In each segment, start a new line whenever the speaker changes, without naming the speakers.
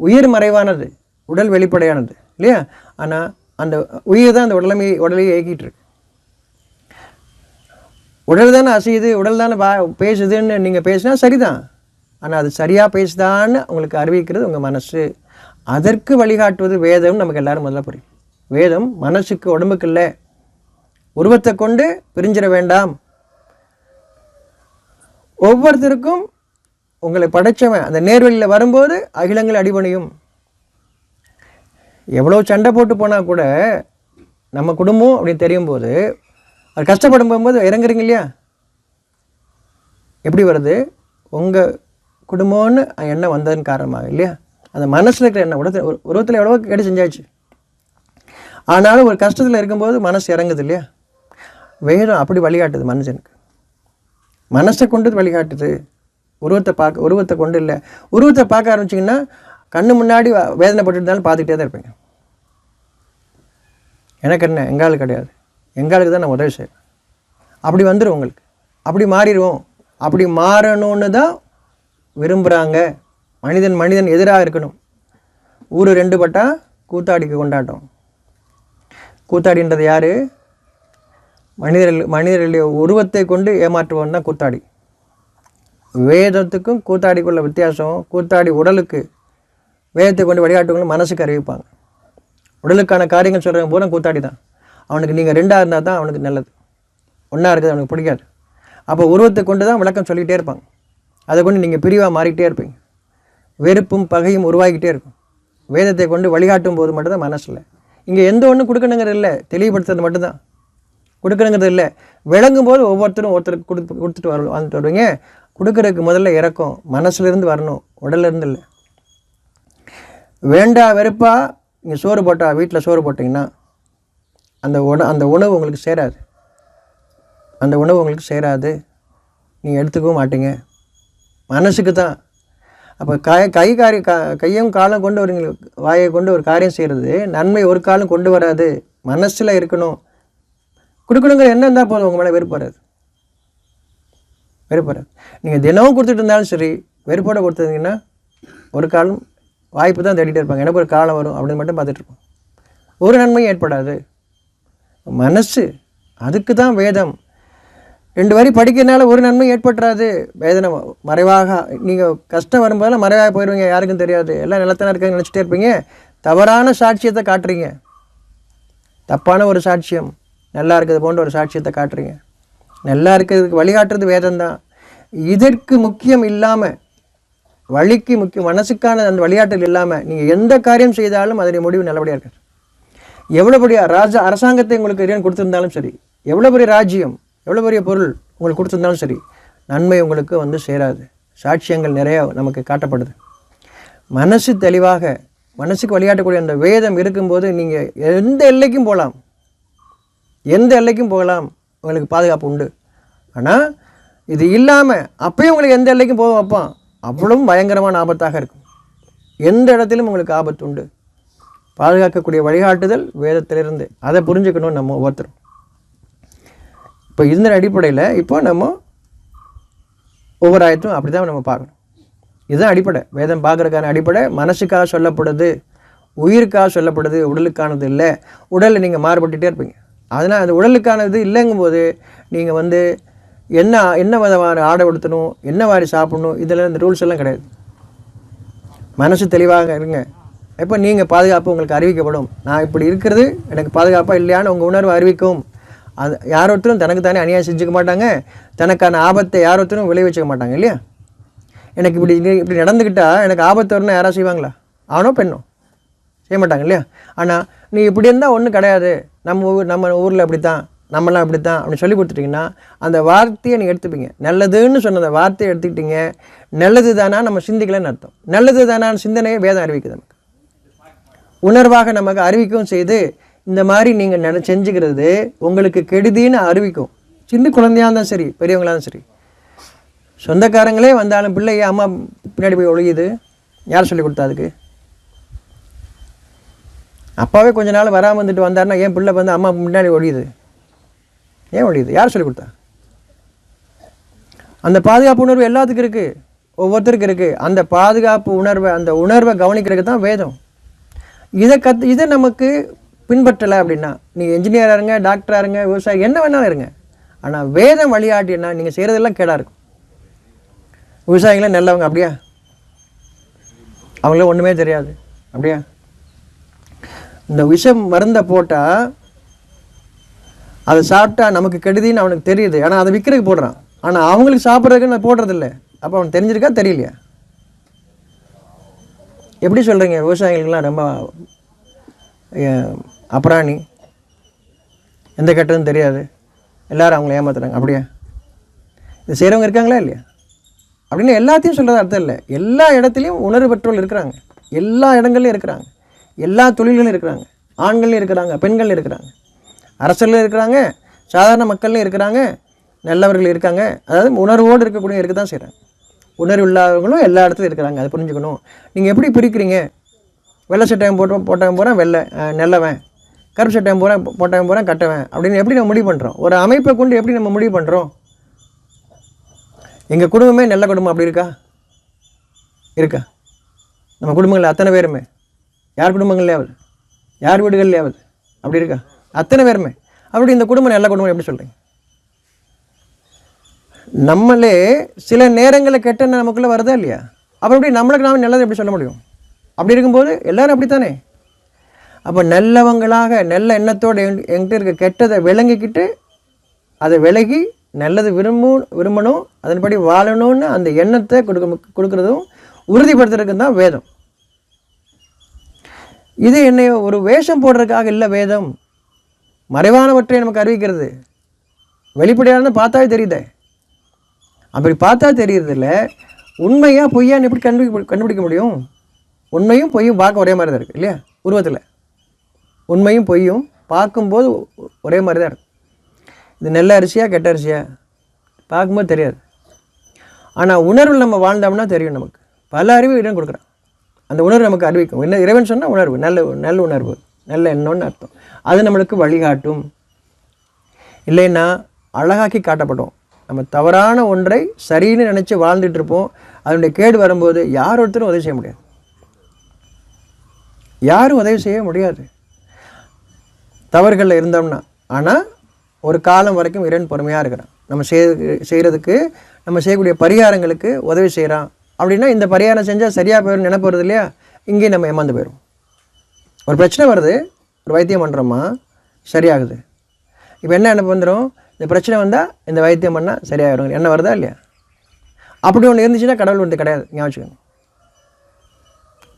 உயிர் மறைவானது உடல் வெளிப்படையானது இல்லையா? ஆனால் அந்த உயிர் தான் அந்த உடலமை உடலையே இயக்கிட்டு இருக்கு. உடல் தானே அசையுது உடல் தானே பா பேசுதுன்னு நீங்கள் பேசினா சரிதான். ஆனால் அது சரியாக பேசுதான்னு உங்களுக்கு அறிவிக்கிறது உங்கள் மனசு. அதற்கு வழிகாட்டுவது வேதம் நமக்கு எல்லாரும் முதல்ல புரியும். வேதம் மனசுக்கு உடம்புக்கு இல்லை உருவத்தை கொண்டு பிரிஞ்சிட வேண்டாம். ஒவ்வொருத்தருக்கும் உங்களை படைச்சவன் அந்த நேர்வழியில் வரும்போது அகிலங்கள் அடிபணியும். எவ்வளோ சண்டை போட்டு போனால் கூட நம்ம குடும்பம் அப்படின்னு தெரியும் போது அது கஷ்டப்படும் போகும்போது இறங்குறீங்க இல்லையா? எப்படி வருது? உங்கள் குடும்பம்னு எண்ணம் வந்ததுன்னு காரணமாக இல்லையா? அந்த மனசில் இருக்கிற எண்ணம் உடத்தில் ஒரு உருவத்தில் எவ்வளோ கேட்டு செஞ்சாச்சு. ஆனாலும் ஒரு கஷ்டத்தில் இருக்கும்போது மனசு இறங்குது இல்லையா? வேதம் அப்படி வழிகாட்டுது மனுஷனுக்கு. மனசை கொண்டு வழிகாட்டுது. உருவத்தை பார்க்க உருவத்தை கொண்டு இல்லை. உருவத்தை பார்க்க ஆரம்பிச்சிங்கன்னா கண்ணு முன்னாடி வ- வேதனைப்பட்டு இருந்தாலும் பார்த்துக்கிட்டே தான் இருப்பீங்க. எனக்கு என்ன எங்காளுக்கு கிடையாது. எங்காளுக்கு தான் நான் உதவி செய்வேன். அப்படி வந்துடும் உங்களுக்கு. அப்படி மாறிடுவோம். அப்படி மாறணும்னு தான் விரும்புகிறாங்க மனிதன் மனிதன் எதிராக இருக்கணும். ஊர் ரெண்டு பட்டா கூத்தாடிக்கு கொண்டாட்டம். கூத்தாடின்றது யார்? மனிதர்கள் மனிதர்களுடைய உருவத்தை கொண்டு ஏமாற்றுவன் தான் கூத்தாடி. வேதத்துக்கும் கூத்தாடிக்குள்ள வித்தியாசம் கூத்தாடி உடலுக்கு வேதத்தை கொண்டு வழிகாட்டுவங்களும் மனசுக்கு அறிவிப்பாங்க. உடலுக்கான காரியங்கள் சொல்கிறவங்க பூரா கூத்தாடி தான் அவனுக்கு நீங்கள் ரெண்டாக இருந்தால் தான் அவனுக்கு நல்லது. ஒன்றா இருக்குது அவனுக்கு பிடிக்காது. அப்போ உருவத்தை கொண்டு தான் விளக்கம் சொல்லிக்கிட்டே இருப்பாங்க. அதை கொண்டு நீங்கள் பிரிவாக மாறிக்கிட்டே இருப்பீங்க. வெறுப்பும் பகையும் உருவாகிக்கிட்டே இருக்கும். வேதத்தை கொண்டு வழிகாட்டும் போது மட்டும்தான் மனசில். இங்கே எந்த ஒன்றும் கொடுக்கணுங்கிறது இல்லை. தெளிவுபடுத்துறது மட்டும்தான். கொடுக்கணுங்கிறது இல்லை. விளங்கும் போது ஒவ்வொருத்தரும் ஒருத்தருக்கு கொடுத்து கொடுத்துட்டு வர வந்துட்டு வருவீங்க. கொடுக்கறதுக்கு முதல்ல இறக்கம். மனசுலேருந்து வரணும். உடல்ல இருந்து இல்லை வேண்டா வெறுப்பா நீங்கள் சோறு போட்டால் வீட்டில் சோறு போட்டிங்கன்னா அந்த உண அந்த உணவு உங்களுக்கு சேராது. அந்த உணவு உங்களுக்கு சேராது. நீங்கள் எடுத்துக்கவும் மாட்டீங்க. மனசுக்கு தான். அப்போ கை கை காரி கா கையும் காலம் கொண்டு ஒரு வாயை கொண்டு ஒரு காரியம் செய்கிறது நன்மை ஒரு காலம் கொண்டு வராது. மனசில் இருக்கணும். கொடுக்கணுங்கிற எண்ணம் இருந்தால் போதும். உங்கள் மேலே வெறுப்பு வராது. வெறுப்பு நீங்கள் தினமும் கொடுத்துட்டு இருந்தாலும் சரி வெறுப்போட கொடுத்துருந்தீங்கன்னா ஒரு காலம் வாய்ப்பு தான் தேடிட்டே இருப்பாங்க. எனக்கு ஒரு காலம் வரும் அப்படின்னு மட்டும் பார்த்துட்ருப்போம் ஒரு நன்மையும் ஏற்படாது. மனசு அதுக்கு தான் வேதம். ரெண்டு வரி படிக்கிறதுனால ஒரு நன்மை ஏற்பட்டுறாது. வேதனை மறைவாக நீங்கள் கஷ்டம் வரும்போதெல்லாம் மறைவாக போயிடுவீங்க யாருக்கும் தெரியாது. எல்லாம் நிலத்தன இருக்காங்க நினச்சிட்டே இருப்பீங்க. தவறான சாட்சியத்தை காட்டுறீங்க. தப்பான ஒரு சாட்சியம் நல்லா இருக்கிறது போன்ற ஒரு சாட்சியத்தை காட்டுறீங்க. நல்லா இருக்கிறதுக்கு வழிகாட்டுறது வேதம் தான் இதற்கு முக்கியம் இல்லாமல் வழிக்கு முக்கியம் மனசுக்கான அந்த வழிகாட்டல் இல்லாமல் நீங்கள் எந்த காரியம் செய்தாலும் அதனுடைய முடிவு நல்லபடியாக இருக்காது. எவ்வளோ பெரிய ராஜா அரசாங்கத்தை உங்களுக்கு இறைவன் கொடுத்துருந்தாலும் சரி எவ்வளோ பெரிய ராஜ்யம் எவ்வளோ பெரிய பொருள் உங்களுக்கு கொடுத்துருந்தாலும் சரி நன்மை உங்களுக்கு வந்து சேராது. சாட்சியங்கள் நிறைய நமக்கு காட்டப்படுது. மனசு தெளிவாக மனசுக்கு வழிகாட்டக்கூடிய அந்த வேதம் இருக்கும்போது நீங்கள் எந்த எல்லைக்கும் போகலாம். எந்த எல்லைக்கும் போகலாம். உங்களுக்கு பாதுகாப்பு உண்டு. ஆனால் இது இல்லாமல் அப்பயும் உங்களுக்கு எந்த எல்லைக்கும் போக வைப்பான். அவ்வளவும் பயங்கரமான ஆபத்தாக இருக்கும். எந்த இடத்திலும் உங்களுக்கு ஆபத்து உண்டு. பாதுகாக்கக்கூடிய வழிகாட்டுதல் வேதத்திலிருந்து. அதை புரிஞ்சுக்கணும் நம்ம ஒவ்வொருத்தரும். இப்போ இந்த அடிப்படையில் இப்போ நம்ம ஒவ்வொரு ஆயத்தும் அப்படி தான் நம்ம பார்க்கணும். இதுதான் அடிப்படை. வேதம் பார்க்குறதுக்கான அடிப்படை. மனசுக்காக சொல்லப்படுது. உயிருக்காக சொல்லப்படுது. உடலுக்கானது இல்லை. உடலில் நீங்கள் மாறுபட்டுகிட்டே இருப்பீங்க. அதனால் அது உடலுக்கானது இல்லைங்கும்போது நீங்கள் வந்து என்ன என்ன விதமான ஆடை உடுத்தணும் என்ன மாதிரி சாப்பிடணும் இதெல்லாம் இந்த ரூல்ஸ் எல்லாம் கிடையாது. மனசு தெளிவாக இருங்க. எப்போ நீங்கள் பாதுகாப்பு உங்களுக்கு அறிவிக்கப்படும்? நான் இப்படி இருக்கிறது எனக்கு பாதுகாப்பாக இல்லையான்னு உங்கள் உணர்வு அறிவிக்கும். அது யார் ஒருத்தரும் தனக்கு தானே அநியாயம் செஞ்சுக்க மாட்டாங்க. தனக்கான ஆபத்தை யார் ஒருத்தரும் விளைவிச்சுக்க மாட்டாங்க இல்லையா? எனக்கு இப்படி இப்படி நடந்துக்கிட்டால் எனக்கு ஆபத்து வரும்னு யாராவது செய்வாங்களா? ஆணோ பெண்ணோ? செய்ய மாட்டாங்க இல்லையா ஆனால் நீ இப்படி இருந்தால் ஒன்றும் கிடையாது. நம்ம ஊர் நம்ம ஊரில் அப்படி தான் நம்மளாம் அப்படி தான் அப்படின்னு சொல்லி கொடுத்துட்டிங்கன்னா அந்த வார்த்தையை நீங்கள் எடுத்துப்பீங்க. நல்லதுன்னு சொன்ன அந்த வார்த்தையை எடுத்துக்கிட்டீங்க. நல்லது தானா நம்ம சிந்திக்கலன்னு அர்த்தம். நல்லது தானான்னு சிந்தனையை வேதம் அறிவிக்குது நமக்கு. உணர்வாக நமக்கு அறிவிக்கவும் செய்து இந்த மாதிரி நீங்கள் நட செஞ்சுக்கிறது உங்களுக்கு கெடுதின்னு அறிவிக்கும். சின்ன குழந்தையாக இருந்தாலும் சரி பெரியவங்களாக இருந்தாலும் சரி. சொந்தக்காரங்களே வந்தாலும் பிள்ளை அம்மா பின்னாடி போய் ஒழியுது யார் சொல்லி கொடுத்தா அதுக்கு? அப்பாவே கொஞ்ச நாள் வராமல் வந்துட்டு வந்தாருன்னா ஏன் பிள்ளை வந்து அம்மா முன்னாடி ஒழியுது? ஏன் ஒழியுது? யார் சொல்லி கொடுத்தா? அந்த பாதுகாப்பு உணர்வு எல்லாத்துக்கும் இருக்குது ஒவ்வொருத்தருக்கு இருக்குது அந்த பாதுகாப்பு உணர்வை அந்த உணர்வை கவனிக்கிறதுக்கு தான் வேதம். இதை கற்று இதை நமக்கு பின்பற்றலை அப்படின்னா நீங்கள் இன்ஜினியராக இருங்க டாக்டராக இருங்க விவசாயி என்ன வேணாலும் இருங்க. ஆனால் வேதம் வழிகாட்டினா நீங்கள் செய்கிறதெல்லாம் கேடாக இருக்கும். விவசாயிங்களே நல்லவங்க அப்படியா? அவங்களே ஒன்றுமே தெரியாது. அப்படியா? இந்த விஷம் மருந்தை போட்டால் அதை சாப்பிட்டா நமக்கு கெடுதின்னு அவனுக்கு தெரியுது. ஆனால் அதை விற்கிறதுக்கு போடுறான். ஆனால் அவங்களுக்கு சாப்பிட்றதுக்கு நான் போடுறதில்ல. அப்போ அவனுக்கு தெரிஞ்சிருக்கா தெரியலையா? எப்படி சொல்கிறீங்க விவசாயிகளுக்கெல்லாம் ரொம்ப அஹ், அப்புறாணி எந்த கெட்டதும் தெரியாது. எல்லோரும் அவங்கள ஏமாத்துறாங்க. அப்படியா? இது செய்கிறவங்க இருக்காங்களா இல்லையா? அப்படின்னு எல்லாத்தையும் சொல்கிறது அர்த்தம் இல்லை. எல்லா இடத்துலையும் உணர்வு பெற்றோர் இருக்கிறாங்க. எல்லா இடங்கள்லையும் இருக்கிறாங்க. எல்லா தொழில்களும் இருக்கிறாங்க. ஆண்கள் இருக்கிறாங்க பெண்கள் இருக்கிறாங்க. அரசர்கள் இருக்கிறாங்க சாதாரண மக்கள்லையும் இருக்கிறாங்க நல்லவர்கள் இருக்காங்க. அதாவது உணர்வோடு இருக்கக்கூடிய இருக்க தான் செய்கிறாங்க உணர்வு இல்லாதவங்களும் எல்லா இடத்துலையும் இருக்கிறாங்க அதை புரிஞ்சுக்கணும். நீங்கள் எப்படி பிரிக்கிறீங்க? வெள்ளை சட்டையம் போட்டு போட்டவன் போகிறேன் வெள்ளை நெல்லவன் நல்லவன். கருப்பு சட்டையம் போகிறேன் போட்டவன் போகிறேன் கட்டவன். அப்படின்னு எப்படி நம்ம முடிவு பண்ணுறோம் ஒரு அமைப்பை கொண்டு எப்படி நம்ம முடிவு பண்ணுறோம் எங்கள் குடும்பமே நல்ல குடும்பம் அப்படி இருக்கா? இருக்கா? நம்ம குடும்பங்கள் அத்தனை பேருமே. யார் குடும்பங்கள்லையாவது யார் வீடுகள்லையாவது அப்படி இருக்கா? அத்தனை பேருமே. அப்படி இந்த குடும்பம் நல்ல குடும்பம் எப்படி சொல்கிறீங்க நம்மளே சில நேரங்களில் கெட்ட நமக்குள்ளே வருதா இல்லையா? அப்புறம் எப்படி நம்மளுக்கு நாம் நல்லது எப்படி சொல்ல முடியும்? அப்படி இருக்கும்போது எல்லோரும் அப்படித்தானே? அப்போ நல்லவங்களாக நல்ல எண்ணத்தோடு எங் என்கிட்ட இருக்க கெட்டதை விளங்கிக்கிட்டு அதை விலகி நல்லது விரும்பும் விரும்பணும் அதன்படி வாழணும்னு அந்த எண்ணத்தை கொடுக்க கொடுக்குறதும் உறுதிப்படுத்துறதுக்கு தான் வேதம். இது என்னை ஒரு வேஷம் போடுறதுக்காக இல்லை வேதம். மறைவானவற்றை நமக்கு அறிவிக்கிறது. வெளிப்படையானது பார்த்தாவே தெரியுதே. அப்படி பார்த்தா தெரியறதில்ல. உண்மையாக பொய்யான்னு எப்படி கண்டுபிடி கண்டுபிடிக்க முடியும்? உண்மையும் பொய்யும் பார்க்க ஒரே மாதிரி தான் இருக்குது இல்லையா? உருவத்தில். உண்மையும் பொய்யும் பார்க்கும்போது ஒரே மாதிரி தான் இருக்கும் இது நல்ல அரிசியா கெட்ட அரிசியா? பார்க்கும்போது தெரியாது. ஆனால் உணர்வில் நம்ம வாழ்ந்தோம்னா தெரியும் நமக்கு. பல அறிவு இடம் கொடுக்குறான். அந்த உணர்வு நமக்கு அறிவிக்கும் என்ன இறைவன் சொன்னால் உணர்வு நல்ல நல்ல உணர்வு. நல்ல எண்ணம்னு அர்த்தம். அது நம்மளுக்கு வழிகாட்டும். இல்லைன்னா அழகாக்கி காட்டப்படும். நம்ம தவறான ஒன்றை சரின்னு நினச்சி வாழ்ந்துட்டு இருப்போம். அதனுடைய கேடு வரும்போது யார் ஒருத்தரும் உதவி செய்ய முடியாது. யாரும் உதவி செய்ய முடியாது. தவறுகளில் இருந்தோம்னா. ஆனால் ஒரு காலம் வரைக்கும் இறைவன் பொறுமையாக இருக்கிறான். நம்ம செய்ய செய்கிறதுக்கு நம்ம செய்யக்கூடிய பரிகாரங்களுக்கு உதவி செய்கிறான் அப்படின்னா இந்த பரிகாரம் செஞ்சால் சரியாக போயிடும் நினைப்பு வருது இல்லையா? இங்கேயும் நம்ம ஏமாந்து போயிடும் ஒரு பிரச்சனை வருது ஒரு வைத்தியம் பண்ணுறோமா சரியாகுது. இப்போ என்ன என்ன வந்துடும் இந்த பிரச்சனை வந்தால் இந்த வைத்தியம் பண்ணால் சரியாகிடும் என்ன வருதா இல்லையா? அப்படி ஒன்று இருந்துச்சுன்னா கடவுள் வந்து கிடையாது. ஞாபகம் வச்சுக்கோங்க.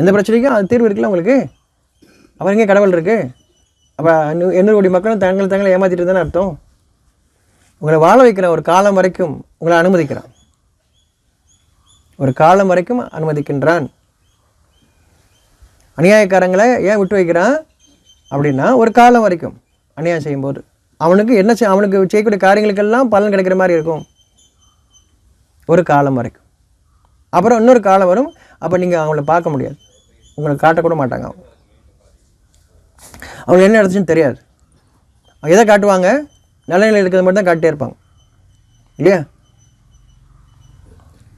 எந்த பிரச்சனைக்கும் அது தீர்வு இருக்குல்ல உங்களுக்கு? அப்புறம் எங்கே கடவுள் இருக்குது அப்போ எண்ணூறு கோடி மக்களும் தங்களை தங்களை ஏமாற்றிட்டு தானே அர்த்தம்? உங்களை வாழ வைக்கிற ஒரு காலம் வரைக்கும் உங்களை அனுமதிக்கிறான். ஒரு காலம் வரைக்கும் அனுமதிக்கின்றான். அநியாயக்காரங்களை ஏன் விட்டு வைக்கிறான்? அப்படின்னா ஒரு காலம் வரைக்கும் அநியாயம் செய்யும்போது. அவனுக்கு என்ன செய் அவனுக்கு செய்யக்கூடிய காரியங்களுக்கெல்லாம் பலன் கிடைக்கிற மாதிரி இருக்கும். ஒரு காலம் வரைக்கும். அப்புறம் இன்னொரு காலம் வரும். அப்போ நீங்கள் அவங்கள பார்க்க முடியாது. உங்களை காட்டக்கூட மாட்டாங்க அவங்க. அவங்க என்ன நடந்துச்சுன்னு தெரியாது. அவங்க எதை காட்டுவாங்க? நல்ல நிலையில் இருக்கிறது மட்டும் தான் காட்டிட்டே இருப்பாங்க. இல்லையா?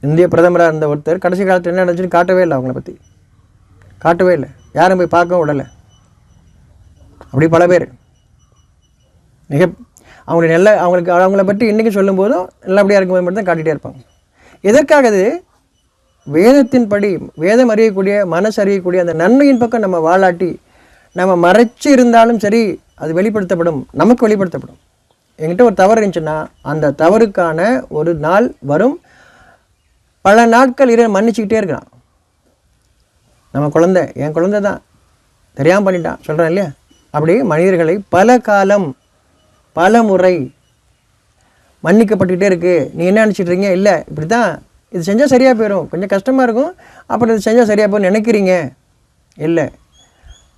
இந்திய பிரதமராக இருந்த ஒருத்தர் கடைசி காலத்தில் என்ன நடந்துச்சுன்னு காட்டவே இல்லை அவங்கள பற்றி காட்டவே இல்லை. யாரும் போய் பார்க்கவும் விடலை. அப்படி பல பேர். மிக அவங்களுடைய நல்ல அவங்களுக்கு அவங்கள பற்றி இன்றைக்கி சொல்லும்போதும் நல்லபடியாக இருக்கும்போது மட்டும் தான் காட்டிகிட்டே இருப்பாங்க. எதற்காக இது வேதத்தின்படி வேதம் அறியக்கூடிய மனசு அறியக்கூடிய அந்த நன்மையின் பக்கம் நம்ம வாழாட்டி நம்ம மறைச்சு இருந்தாலும் சரி அது வெளிப்படுத்தப்படும். நமக்கு வெளிப்படுத்தப்படும். என்கிட்ட ஒரு தவறு இருந்துச்சுன்னா அந்த தவறுக்கான ஒரு நாள் வரும். பல நாட்கள் இரு மன்னிச்சுக்கிட்டே இருக்கிறான் நம்ம குழந்தை என் குழந்தை தான். தெரியாமல் பண்ணிட்டான் சொல்கிறேன் இல்லையா? அப்படி மனிதர்களை பல காலம் பல முறை மன்னிக்கப்பட்டுக்கிட்டே இருக்குது நீ என்ன நினச்சிட்டு இல்லை இப்படி தான் இது செஞ்சால் சரியாக போயிடும் கொஞ்சம் கஷ்டமாக இருக்கும். அப்புறம் இது செஞ்சால் சரியாக போய் நினைக்கிறீங்க? இல்லை.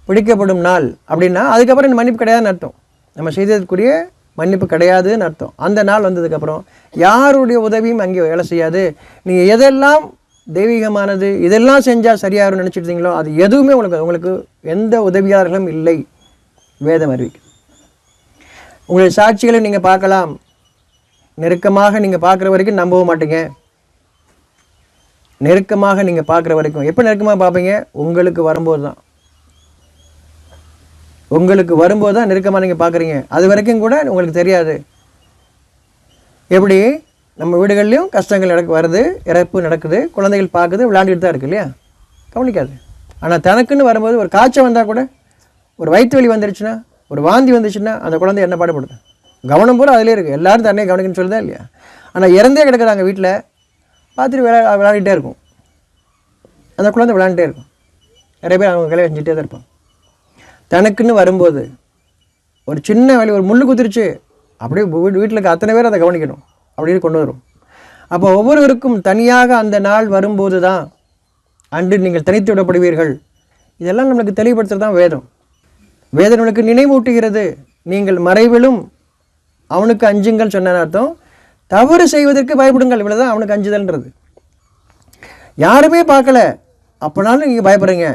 பிடிக்கப்படும் நாள் அப்படின்னா அதுக்கப்புறம் இந்த மன்னிப்பு கிடையாதுன்னு அர்த்தம். நம்ம செய்ததுக்குரிய மன்னிப்பு கிடையாதுன்னு அர்த்தம். அந்த நாள் வந்ததுக்கப்புறம் யாருடைய உதவியும் அங்கே வேலை செய்யாது. நீங்கள் எதெல்லாம் தெய்வீகமானது இதெல்லாம் செஞ்சால் சரியாகும் நினச்சிட்டு அது எதுவுமே உங்களுக்கு உங்களுக்கு எந்த உதவியாளர்களும் இல்லை. வேதம் அறிவிக்கும் உங்களுடைய சாட்சிகளை நீங்கள் பார்க்கலாம். நெருக்கமாக நீங்கள் பார்க்குற வரைக்கும் நம்பவும் மாட்டீங்க. நெருக்கமாக நீங்கள் பார்க்குற வரைக்கும். எப்போ நெருக்கமாக பார்ப்பீங்க? உங்களுக்கு வரும்போது தான் உங்களுக்கு வரும்போது தான் நெருக்கமாக நீங்கள் பார்க்குறீங்க. அது வரைக்கும் கூட உங்களுக்கு தெரியாது. எப்படி? நம்ம வீடுகள்லேயும் கஷ்டங்கள் நடக்க வருது இறப்பு நடக்குது குழந்தைகள் பார்க்குது விளையாண்டுட்டு தான் இருக்கு இல்லையா? கவனிக்காது. ஆனால் தனக்குன்னு வரும்போது ஒரு காய்ச்சல் வந்தால் கூட ஒரு வயிற்று வலி வந்துருச்சுன்னா ஒரு வாந்தி வந்துச்சுன்னா அந்த குழந்தை என்ன பாடுபடுது? கவனம் பூரா அதிலே இருக்குது எல்லாரும் தன்னையே கவனிக்கணும்னு சொல்லுதா இல்லையா? ஆனால் இறந்தே கிடக்குறாங்க வீட்டில் பார்த்துட்டு விளையா விளையாடிட்டே இருக்கும். அந்த குழந்தை விளையாண்டுட்டே இருக்கும். நிறைய பேர் அவங்க கலையை செஞ்சுட்டே தான் இருப்பாங்க. தனக்குன்னு வரும்போது ஒரு சின்ன வேலை ஒரு முள்ளு குத்திருச்சு அப்படியே வீட்டு வீட்டில் இருக்க அத்தனை பேர் அதை கவனிக்கணும். அப்படின்னு கொண்டு வரும். அப்போ ஒவ்வொருவருக்கும் தனியாக அந்த நாள் வரும்போது தான் அன்று நீங்கள் தனித்து விடப்படுவீர்கள். இதெல்லாம் நம்மளுக்கு தெளிவுபடுத்துகிறது தான் வேதம். வேதம் நம்மளுக்கு நினைவூட்டுகிறது. நீங்கள் மறைவிலும் அவனுக்கு அஞ்சுங்கள் சொன்ன அர்த்தம். தவறு செய்வதற்கு பயப்படுங்கள். இவ்வளவுதான் அவனுக்கு அஞ்சுதல்ன்றது. யாருமே பார்க்கல. அப்போனாலும் நீங்கள் பயப்படுறீங்க.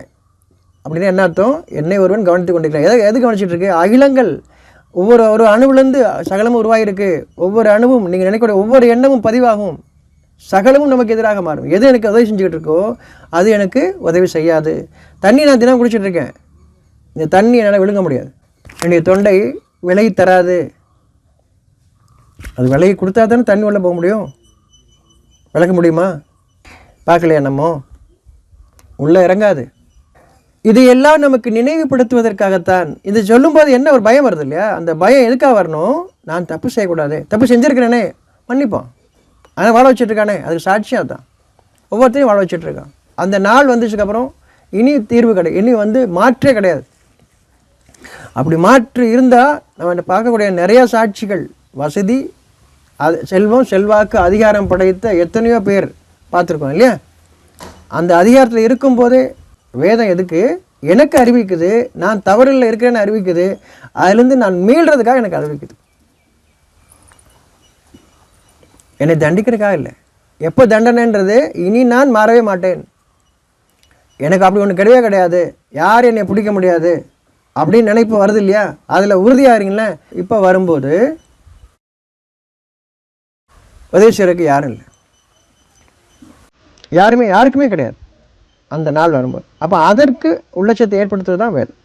அப்படின்னா என்ன அர்த்தம்? என்னை ஒருவன் கவனித்து கொண்டிருக்கிறான். எதை எது கவனிச்சிட்டு இருக்கு? அகிலங்கள். ஒவ்வொரு ஒரு அணுவிலேருந்து சகலமும் உருவாகிருக்கு ஒவ்வொரு அணுவும் நீங்கள் நினைக்கக்கூடிய ஒவ்வொரு எண்ணமும் பதிவாகும். சகலமும் நமக்கு எதிராக மாறும். எது எனக்கு உதவி செஞ்சுக்கிட்டு இருக்கோ அது எனக்கு உதவி செய்யாது. தண்ணி நான் தினம் குடிச்சிட்டு இருக்கேன். இந்த தண்ணி என்னால் விழுங்க முடியாது. என்னுடைய தொண்டை விலை தராது. அது விலையை கொடுத்தா தானே தண்ணி உள்ளே போக முடியும்? விளக்க முடியுமா? பார்க்கலையா நம்ம? உள்ளே இறங்காது. இதையெல்லாம் நமக்கு நினைவுபடுத்துவதற்காகத்தான். இது சொல்லும்போது என்ன ஒரு பயம் வருது இல்லையா? அந்த பயம் எதுக்காக வரணும்? நான் தப்பு செய்யக்கூடாது. தப்பு செஞ்சுருக்கிறேனே. மன்னிப்போம். ஆனால் வாழ வச்சுட்ருக்கானே. அதுக்கு சாட்சியாக தான் ஒவ்வொருத்தையும் வாழ வச்சுட்ருக்கான். அந்த நாள் வந்துச்சுக்கப்புறம் இனி தீர்வு கிடையாது இனி வந்து மாற்றே கிடையாது. அப்படி மாற்று இருந்தால் நம்ம பார்க்கக்கூடிய நிறையா சாட்சிகள். வசதி அது செல்வம் செல்வாக்கு அதிகாரம் படைத்த எத்தனையோ பேர் பார்த்துருக்கோம் இல்லையா? அந்த அதிகாரத்தில் இருக்கும்போதே வேதம் எதுக்கு? எனக்கு அறிவிக்குது நான் தவறில் இருக்கிறேன்னு அறிவிக்குது அதுலேருந்து நான் மீள்றதுக்காக எனக்கு அறிவிக்குது. என்னை தண்டிக்கிறதுக்காக இல்லை. எப்போ தண்டனைன்றது இனி நான் மாறவே மாட்டேன். எனக்கு அப்படி ஒன்று கிடையவே கிடையாது. யார் என்னை பிடிக்க முடியாது. அப்படின்னு நினைப்பு வருது இல்லையா? அதில் உறுதியாக இருங்களே இப்போ வரும்போது உதவி செய்கிறதுக்கு யாரும் இல்லை. யாருமே யாருக்குமே கிடையாது. அந்த நாள் வரும்போது. அப்போ அதற்கு உள்ளட்சத்தை ஏற்படுத்துறது தான் வேதம்.